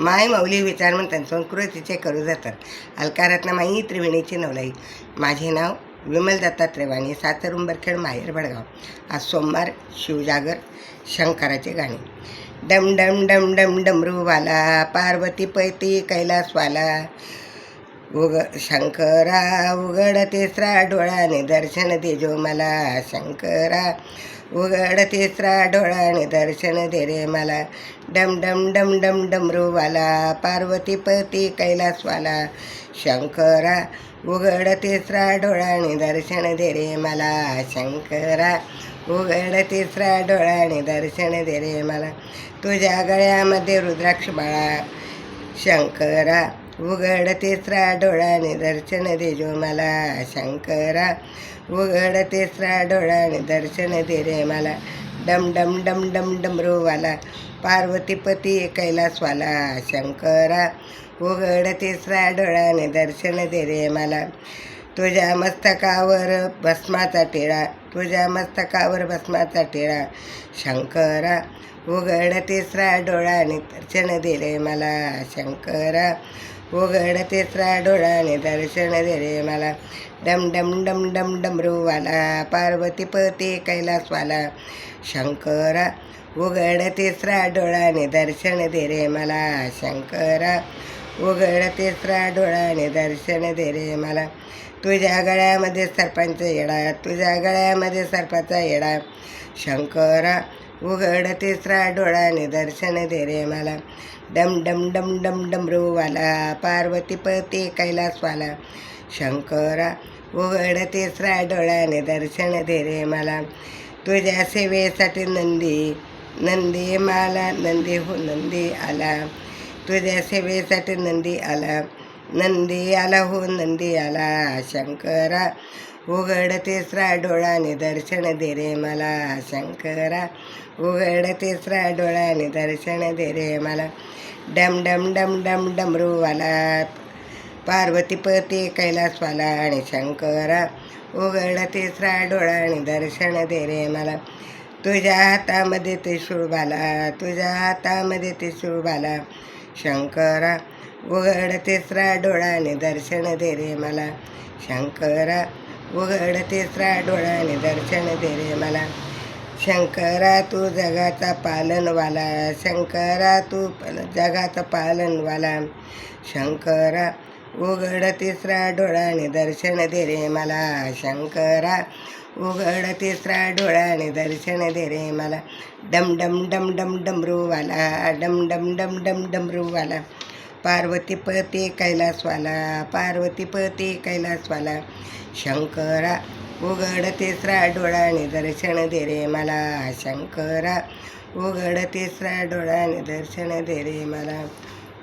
माय मौली विचार म्हणतात संस्कृतीचे करू जातात. अलकारातनं माई त्रिवेणीची नवलाई. माझे नाव विमल दत्तात्रय वाणी सातर उंबरखेड माहेर भडगाव. आज सोमवार शिवजागर शंकराचे गाणे. डम डम डम डम डमरूवाला पार्वती पैती कैलासवाला उग शंकरा उघड तिसरा डोळ्याने दर्शन दे जो मला शंकरा उघड तिसरा डोळ्याने दर्शन दे रे मला. डम डम डम डम डमरूवाला पार्वतीपती कैलासवाला शंकरा उघड तिसरा डोळ्याने दर्शन दे रे मला. शंकरा उघड तिसरा डोळ्याने दर्शन दे रे मला. तुझ्या गळ्यामध्ये रुद्राक्ष बाळा शंकरा उघड तिसरा डोळ्याने दर्शन देजो मला शंकरा. उघड तिसरा डोळ्याने दर्शन दे रे मला. डम डम डम डम डमरूवाला पार्वतीपती कैलासवाला शंकरा. उघड तिसरा डोळ्याने दर्शन दे रे मला. तुझ्या मस्तकावर भस्माचा टिळा. तुझ्या मस्तकावर भस्माचा टिळा. शंकरा उघड तिसरा डोळ्याने दर्शन दे रे मला. शंकरा उघड तिसरा डोळ्याने दर्शन दिले रे मला. डम डम डम डम डमरूवाला पार्वतीपती कैलासवाला. शंकरा उघड तिसरा डोळ्याने दर्शन दे रे मला. शंकरा उघड तिसरा डोळ्याने दर्शन दे रे मला. तुझ्या गळ्यामध्ये सर्पांचा येडा तुझ्या गळ्यामध्ये सर्पाचा येडा. शंकरा उघड तिसरा डोळ्याने दर्शन दे रे मला. डम डम डम डम डमरूवाला पार्वतीपती कैलासवाला. शंकरा उघड तिसरा डोळ्याने दर्शन दे रे मला. तुझ्या सेवेसाठी नंदी नंदी माला नंदी हो नंदी आला. तुझ्या सेवेसाठी नंदी आला नंदी आला हो नंदी आला शंकरा उघड तिसरा डोळा दर्शन दे रे मला शंकरा उघड तिसरा डोळा दर्शन दे रे मला डम डम डम डम डमरूवाला पार्वतीपती कैलासवाला आणि शंकरा उघड तिसरा आणि दर्शन दे रे मला तुझ्या हातामध्ये त्रिशूळ बाला तुझ्या हातामध्ये त्रिशूळ बाला शंकरा उघड तिसरा डोळ्याने दर्शन दे रे मला. शंकरा उघड तिसरा डोळ्याने दर्शन दे रे मला. शंकरा तू जगाचा पालनवाला. शंकरा तू जगाचा पालनवाला. शंकरा उघड तिसरा डोळ्याने दर्शन दे रे मला शंकरा. उघड तिसरा डोळ्याने दर्शन दे रे मला. डम डम डम डम डमरूवाला डम डम डम डम डमरूवाला. पार्वतीपती कैलासवाला पार्वतीपती कैलासवाला. शंकरा उघड तिसरा डोळ्याने दर्शन दे रे मला शंकरा. उघड तिसरा डोळ्याने दर्शन दे रे मला.